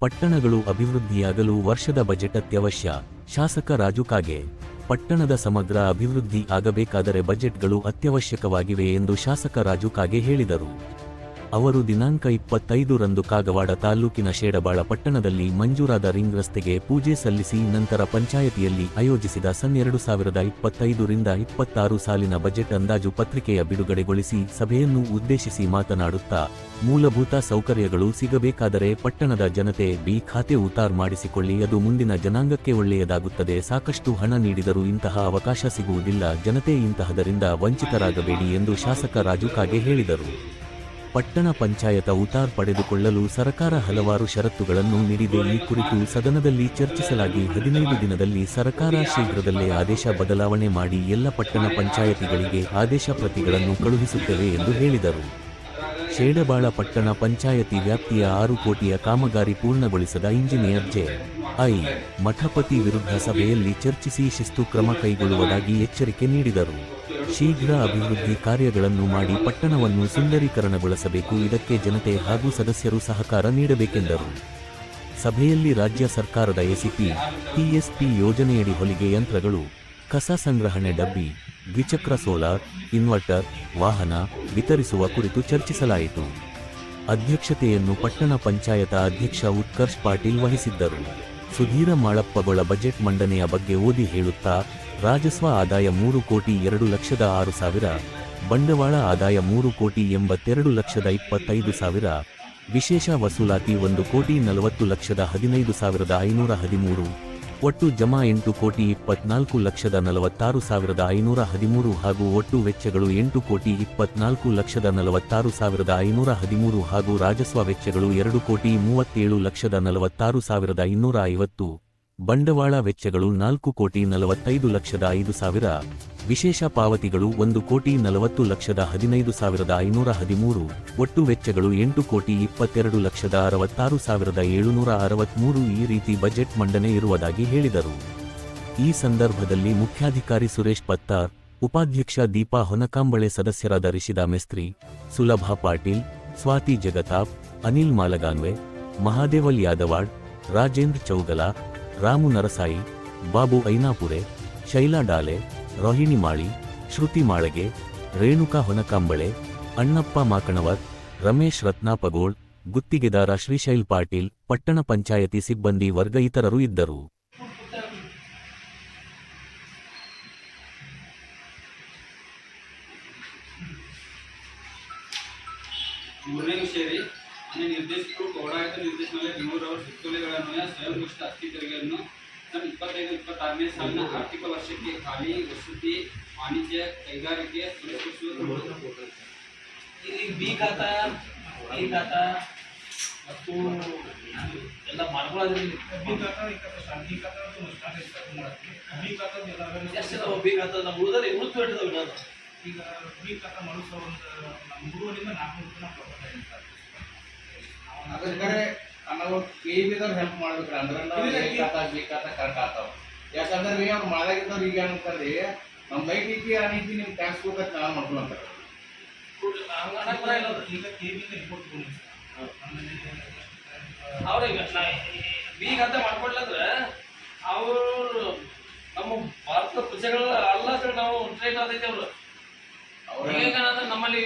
ಪಟ್ಟಣಗಳು ಅಭಿವೃದ್ಧಿಯಾಗಲು ವರ್ಷದ ಬಜೆಟ್ ಅತ್ಯವಶ್ಯ. ಶಾಸಕ ರಾಜು ಕಾಗೆ, ಪಟ್ಟಣದ ಸಮಗ್ರ ಅಭಿವೃದ್ಧಿ ಆಗಬೇಕಾದರೆ ಬಜೆಟ್ಗಳು ಅತ್ಯವಶ್ಯಕವಾಗಿವೆ ಎಂದು ಶಾಸಕ ರಾಜು ಕಾಗೆ ಹೇಳಿದರು. ಅವರು ದಿನಾಂಕ ಇಪ್ಪತ್ತೈದು ರಂದು ಕಾಗವಾಡ ತಾಲೂಕಿನ ಶೇಡಬಾಳ ಪಟ್ಟಣದಲ್ಲಿ ಮಂಜೂರಾದ ರಿಂಗ್ ರಸ್ತೆಗೆ ಪೂಜೆ ಸಲ್ಲಿಸಿ ನಂತರ ಪಂಚಾಯತಿಯಲ್ಲಿ ಆಯೋಜಿಸಿದ ಸನ್ ಎರಡು ಸಾವಿರದ ಇಪ್ಪತ್ತೈದರಿಂದ ಇಪ್ಪತ್ತಾರು ಸಾಲಿನ ಬಜೆಟ್ ಅಂದಾಜು ಪತ್ರಿಕೆಯ ಬಿಡುಗಡೆಗೊಳಿಸಿ ಸಭೆಯನ್ನು ಉದ್ದೇಶಿಸಿ ಮಾತನಾಡುತ್ತಾ, ಮೂಲಭೂತ ಸೌಕರ್ಯಗಳು ಸಿಗಬೇಕಾದರೆ ಪಟ್ಟಣದ ಜನತೆ ಬಿ ಖಾತೆ ಉತಾರ್ ಮಾಡಿಸಿಕೊಳ್ಳಿ, ಅದು ಮುಂದಿನ ಜನಾಂಗಕ್ಕೆ ಒಳ್ಳೆಯದಾಗುತ್ತದೆ, ಸಾಕಷ್ಟು ಹಣ ನೀಡಿದರೂ ಇಂತಹ ಅವಕಾಶ ಸಿಗುವುದಿಲ್ಲ, ಜನತೆ ಇಂತಹದರಿಂದ ವಂಚಿತರಾಗಬೇಡಿ ಎಂದು ಶಾಸಕ ರಾಜು ಕಾಗೆ ಹೇಳಿದರು. ಪಟ್ಟಣ ಪಂಚಾಯತ ಉತಾರ್ ಪಡೆದುಕೊಳ್ಳಲು ಸರ್ಕಾರ ಹಲವಾರು ಷರತ್ತುಗಳನ್ನು ನೀಡಿದೆ. ಈ ಕುರಿತು ಸದನದಲ್ಲಿ ಚರ್ಚಿಸಲಾಗಿ ಹದಿನೈದು ದಿನದಲ್ಲಿ ಸರ್ಕಾರ ಶೀಘ್ರದಲ್ಲೇ ಆದೇಶ ಬದಲಾವಣೆ ಮಾಡಿ ಎಲ್ಲ ಪಟ್ಟಣ ಪಂಚಾಯತಿಗಳಿಗೆ ಆದೇಶ ಪ್ರತಿಗಳನ್ನು ಕಳುಹಿಸುತ್ತೇವೆ ಎಂದು ಹೇಳಿದರು. ಶೇಡಬಾಳ ಪಟ್ಟಣ ಪಂಚಾಯತಿ ವ್ಯಾಪ್ತಿಯ ಆರು ಕೋಟಿಯ ಕಾಮಗಾರಿ ಪೂರ್ಣಗೊಳಿಸದ ಇಂಜಿನಿಯರ್ ಜೆ. ಐ. ಮಠಪತಿ ವಿರುದ್ಧ ಸಭೆಯಲ್ಲಿ ಚರ್ಚಿಸಿ ಶಿಸ್ತು ಕ್ರಮ ಕೈಗೊಳ್ಳುವುದಾಗಿ ಎಚ್ಚರಿಕೆ ನೀಡಿದರು. ಶೀಘ್ರ ಅಭಿವೃದ್ಧಿ ಕಾರ್ಯಗಳನ್ನು ಮಾಡಿ ಪಟ್ಟಣವನ್ನು ಸುಂದರೀಕರಣಗೊಳಿಸಬೇಕು. ಇದಕ್ಕೆ ಜನತೆ ಹಾಗೂ ಸದಸ್ಯರು ಸಹಕಾರ ನೀಡಬೇಕೆಂದರು. ಸಭೆಯಲ್ಲಿ ರಾಜ್ಯ ಸರ್ಕಾರದ ಎಸಿಪಿ ಟಿಎಸ್ಪಿ ಯೋಜನೆಯಡಿ ಹೊಲಿಗೆ ಯಂತ್ರಗಳು, ಕಸ ಸಂಗ್ರಹಣೆ ಡಬ್ಬಿ, ದ್ವಿಚಕ್ರ ಸೋಲಾರ್, ಇನ್ವರ್ಟರ್, ವಾಹನ ವಿತರಿಸುವ ಕುರಿತು ಚರ್ಚಿಸಲಾಯಿತು. ಅಧ್ಯಕ್ಷತೆಯನ್ನು ಪಟ್ಟಣ ಪಂಚಾಯತ ಅಧ್ಯಕ್ಷ ಉತ್ಕರ್ಷ್ ಪಾಟೀಲ್ ವಹಿಸಿದ್ದರು. ಸುಧೀರ ಮಾಳಪ್ಪಗೊಳ ಬಜೆಟ್ ಮಂಡನೆಯ ಬಗ್ಗೆ ಓದಿ ಹೇಳುತ್ತಾ, ರಾಜಸ್ವ ಆದಾಯ ಮೂರು ಕೋಟಿ ಎರಡು ಲಕ್ಷದ ಆರು ಸಾವಿರ, ಬಂಡವಾಳ ಆದಾಯ ಮೂರು ಕೋಟಿ ಎಂಬತ್ತೆರಡು ಲಕ್ಷದ ಇಪ್ಪತ್ತೈದು ಸಾವಿರ, ವಿಶೇಷ ವಸೂಲಾತಿ ಒಂದು ಕೋಟಿ ನಲವತ್ತು ಲಕ್ಷದ ಹದಿನೈದು ಸಾವಿರದ ಐನೂರ ಹದಿಮೂರು. ಒಟ್ಟು ಜಮಾ ಎಂಟು ಕೋಟಿ ಇಪ್ಪತ್ನಾಲ್ಕು ಲಕ್ಷದ ನಲವತ್ತಾರು ಸಾವಿರದ ಐನೂರ ಹದಿಮೂರು ಹಾಗೂ ಒಟ್ಟು ವೆಚ್ಚಗಳು ಎಂಟು ಕೋಟಿ ಇಪ್ಪತ್ನಾಲ್ಕು ಲಕ್ಷದ ನಲವತ್ತಾರು ಸಾವಿರದ ಐನೂರ ಹದಿಮೂರು ಹಾಗೂ ರಾಜಸ್ವ ವೆಚ್ಚಗಳು ಎರಡು ಕೋಟಿ ಮೂವತ್ತೇಳು ಲಕ್ಷದ ನಲವತ್ತಾರು ಸಾವಿರದ ಇನ್ನೂರ ಐವತ್ತು. ಬಂಡವಾಳ ವೆಚ್ಚಗಳು ನಾಲ್ಕು ಕೋಟಿ ನಲವತ್ತೈದು ಲಕ್ಷದ ಐದು ಸಾವಿರ, ವಿಶೇಷ ಪಾವತಿಗಳು ಒಂದು ಕೋಟಿ ನಲವತ್ತು ಲಕ್ಷದ ಹದಿನೈದು ಸಾವಿರದ ಐನೂರ ಹದಿಮೂರು, ಒಟ್ಟು ವೆಚ್ಚಗಳು ಎಂಟು ಕೋಟಿ ಇಪ್ಪತ್ತೆರಡು ಲಕ್ಷದ ಅರವತ್ತಾರು ಸಾವಿರದ ಏಳುನೂರ ಅರವತ್ಮೂರು ಈ ರೀತಿ ಬಜೆಟ್ ಮಂಡನೆ ಇರುವುದಾಗಿ ಹೇಳಿದರು. ಈ ಸಂದರ್ಭದಲ್ಲಿ ಮುಖ್ಯಾಧಿಕಾರಿ ಸುರೇಶ್ ಪತ್ತಾರ್, ಉಪಾಧ್ಯಕ್ಷ ದೀಪಾ ಹೊನಕಾಂಬಳೆ ಸದಸ್ಯರಾದ ರಿಷಿದಾ ಮೆಸ್ತ್ರಿ, ಸುಲಭಾ ಪಾಟೀಲ್, ಸ್ವಾತಿ ಜಗತಾಪ್, ಅನಿಲ್ ಮಾಲಗಾನ್ವೆ, ಮಹಾದೇವಲ್ ಯಾದವಾಡ್ ರಾಜೇಂದ್ರ ಚೌಗಲ ರಾಮು ನರಸಾಯಿ, ಬಾಬು ಐನಾಪುರೆ, ಶೈಲಾ ಡಾಲೆ, ರೋಹಿಣಿ ಮಾಳಿ, ಶ್ರುತಿ ಮಾಳಗೆ, ರೇಣುಕಾ ಹೊನಕಾಂಬಳೆ, ಅಣ್ಣಪ್ಪ ಮಾಕಣವರ್, ರಮೇಶ್ ರತ್ನಾಪಗೋಳ್ ಗುತ್ತಿಗೆದಾರ ಶ್ರೀಶೈಲ್ ಪಾಟೀಲ್, ಪಟ್ಟಣ ಪಂಚಾಯತಿ ಸಿಬ್ಬಂದಿ ವರ್ಗ ಇತರರು ಇದ್ದರು. ಮೂರನೇ ಮಾನ್ಯ ನಿರ್ದೇಶಕರು ಪೌರಾಯುಧ ನಿರ್ದೇಶನಾಲಯ ಬೆಂಗಳೂರವರು ಸುತ್ತೋಲೆಗಳನ್ವಯ ಸ್ವಯಂ ಘೋಷಿತ ಅಸ್ತಿ ತೆರಿಗೆಯನ್ನು ಸನ್ ಇಪ್ಪತ್ತೈದು ಇಪ್ಪತ್ತಾರನೇ ಸಾಲಿನ ಆರ್ಥಿಕ ವರ್ಷಕ್ಕೆ ಖಾಲಿ ವಸತಿ ವಾಣಿಜ್ಯ ಕೈಗಾರಿಕೆ ಇಲ್ಲಿ ಬಿ ಖಾತ ಐ ಖಾತ ಮತ್ತು ಎಲ್ಲ ಮಾಡ್ಕೊಳ್ಳೋದ್ರಲ್ಲಿ ಎಷ್ಟು ಅದಾವ ಬಿ ಖಾತ ನಮ್ಮ ಉಳಿದಲ್ಲಿ ಉಳಿದು ಬಿಟ್ಟಿದ್ದಾವೆ ನಾನು ಈಗ ಈ ಕಥ ಮನಸ್ಸು ಒಂದು ನಮ್ಮ ಮೂರುವರೆಯಿಂದ ನಾಲ್ಕು ಜನ ಕೊಡ್ತಾ ಇರ್ತಾರೆ ಅದಕ್ಕೆ ನಾವು ಕೆ ಬಿದವ್ರು ಹೆಲ್ಪ್ ಮಾಡ್ಬೇಕ್ರಿ. ಅಂದ್ರೆ ನಾವು ಇಲ್ಲ, ಏ ಖಾತಾ ಬಿ ಖಾತಾ ಕರೆಕ್ಟ್ ಆಗ್ತಾವ. ಯಾಕಂದ್ರೆ ರೀ ಅವ್ರು ಮಾಡಾಗಿದ್ದವ್ರು ಈಗ ಏನಂತಾರ್ರಿ ನಮ್ಮ ಲೈಟ್ ಐತಿ ಆ ನೀತಿ ನಿಮ್ಗೆ ಟ್ಯಾಕ್ಸ್ ಕೊಡ್ಬೇಕು ನಾವು ಮಾಡ್ಕೊಂತಾರೆ ಅದು. ಈಗ ಅಂತ ಅವ್ರಿಗೆ ಖಾತ ಅವರು ನಮ್ಮ ಭಾರತ ಪ್ರಜೆಗಳ ಅಲ್ಲ ಸರ್ ನಾವು ಟ್ರೈನ್ ಆದೈತೆ ಅವರು. ಅವ್ರ ಈಗ ನಮ್ಮಲ್ಲಿ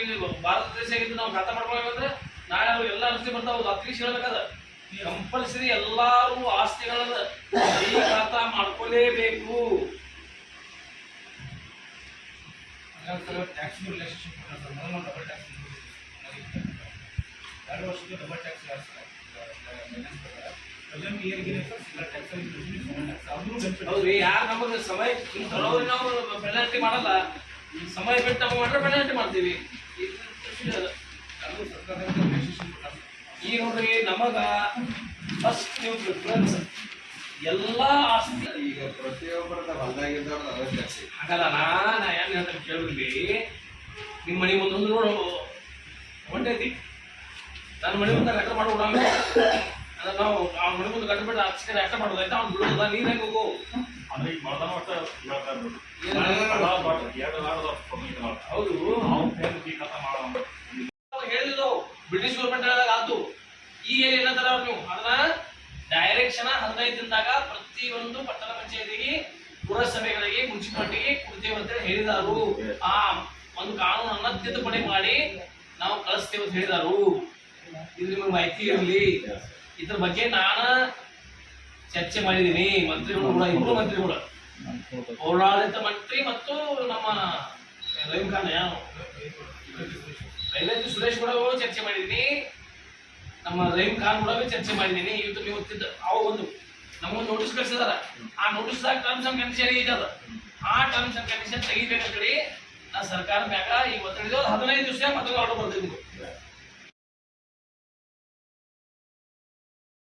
ಭಾರತ ದೇಶ ಆಗಿದ್ದು ನಾವು ಕಥ ಮಾಡ್ಕೊಳ್ಬೇಕಂದ್ರೆ ನಾಳೆ ಅವ್ರು ಎಲ್ಲ ಅರ್ಜಿ ಬರ್ತಾವ ಹತ್ತು ಹೇಳ್ಬೇಕಾದ? ಕಂಪಲ್ಸರಿ ಎಲ್ಲಾರು ಆಸ್ತಿಗಳನ್ನ ಖಾತಾ ಮಾಡ್ಕೊಳ್ಳೇಬೇಕು ಟ್ಯಾಕ್ಸ್ ಡಬಲ್ ಟ್ಯಾಕ್ಸ್ ಎರಡು ವರ್ಷಕ್ಕೆ ಡಬಲ್ ಟ್ಯಾಕ್ಸ್ ಹೌದ್ರಿ ಯಾರು ನಮಗೆ ಸಮಯ ನಾವು ಪೆನಾಲ್ಟಿ ಮಾಡಲ್ಲ. ಸಮಯ ಬಿಟ್ಟು ನಾವು ಮಾಡ್ರೆ ಪೆನಾಲ್ಟಿ ಮಾಡ್ತೀವಿ ಈಗ ನೋಡ್ರಿ ನಮಗ ಫಸ್ಟ್ ನೀವು ಪ್ರಿಫರೆನ್ಸ್ ಎಲ್ಲಾ ಆಸ್ತಿ ಈಗ ಪ್ರತಿಯೊಬ್ಬರದ ಹೊಲ್ದಾಗಿದ್ದವ್ರು ಅದೇ ಟ್ಯಾಕ್ಸ್ ಹಾಗಲ್ಲ ನಾ ನಾ ಏನ್ ಹೇಳ್ತಾರೆ ಕೇಳಿದ್ವಿ ನಿಮ್ಮ ಮನೆ ಮುಂದೆ ಒಂದು ನೋಡು ಹೊಂಟೈತಿ ನನ್ನ ಮನೆ ಮುಂದೆ ಗಟ್ಟ ಮಾಡಿ ಬಿಡಂಗ ಅಂದ್ರೆ ನಾವು ಆ ಮನೆ ಮುಂದೆ ಗಟ್ಟ ಅಷ್ಟ ಹಚ್ಚಿಗೆ ಗಟ್ಟ ಮಾಡೋದೈತೆ ಅವ್ನು ಬಿಡೋದ ನೀರ್ ಹೆಂಗ್ ಹೋಗು? ಅಂದ್ರೆ ಈಗ ಮಾಡ್ತಾನ ಒಟ್ಟ? ಹೌದು. ಬಿ ಕಥಾ ಮಾಡೋ ಹೇಳಿದ್ರು ಬ್ರಿಟಿಷ್ ಗೌರ್ಮೆಂಟ್ ಆತು ಈಗ ಏನ್ ಏನಂತಾರ ಅವ್ರು ನೀವು ಅದನ್ನ ತಕ್ಷಣ ಹದಿನೈದು ದಿನದಾಗ ಪ್ರತಿಯೊಂದು ಪಟ್ಟಣ ಪಂಚಾಯತಿಗೆ, ಪುರಸಭೆಗಳಿಗೆ, ಮುನ್ಸಿಪಾಲಿಟಿಗೆ ಕೊಡ್ತೇವೆ ಅಂತ ಹೇಳಿ ಹೇಳಿದಾರು. ಆ ಒಂದು ಕಾನೂನನ್ನ ತಿದ್ದುಪಡಿ ಮಾಡಿ ನಾವು ಕಳಿಸ್ತೇವೆ ಅಂತ ಹೇಳಿದಾರು. ಇದು ನಿಮಗೆ ಮಾಹಿತಿ ಇರಲಿ. ಇದ್ರ ಬಗ್ಗೆ ನಾನು ಚರ್ಚೆ ಮಾಡಿದ್ದೀನಿ ಮಂತ್ರಿಗಳು ಕೂಡ ಇಬ್ಬರು ಮಂತ್ರಿಗಳು. ಪೌರಾಡಳಿತ ಮಂತ್ರಿ ಮತ್ತು ನಮ್ಮ ರಹೀಂ ಖಾನ್ ರೈಲ್ವೆ ಸುರೇಶ್ ಕೂಡ ಚರ್ಚೆ ಮಾಡಿದ್ದೀನಿ ನಮ್ಮ ರಹೀಂ ಖಾನ್ ಕೂಡ ಚರ್ಚೆ ಮಾಡಿದ್ದೀನಿ ಇವತ್ತು ನೀವು ಅವ್ರು ಅವು ಒಂದು ನಮಗೊಂದು ನೋಟಿಸ್ ಕಳಿಸಿದಾರ. ಆ ನೋಟಿಸ್ದಾಗ ಟರ್ಮ್ಸ್ ಅಂಡ್ ಕಂಡೀಷನ್ ಇದೆ ಆ ಟರ್ಮ್ಸ್ ಅಂಡ್ ಕಂಡೀಷನ್ ತೆಗಿಬೇಕಂತೇಳಿ ನಾ ಸರ್ಕಾರ ಮ್ಯಾಗ ಈ ಒತ್ತಡ ಹದಿನೈದು ದಿವಸ ಮತ್ತೆ ಆರ್ಡರ್ ಬರ್ತಿದ್ವಿ.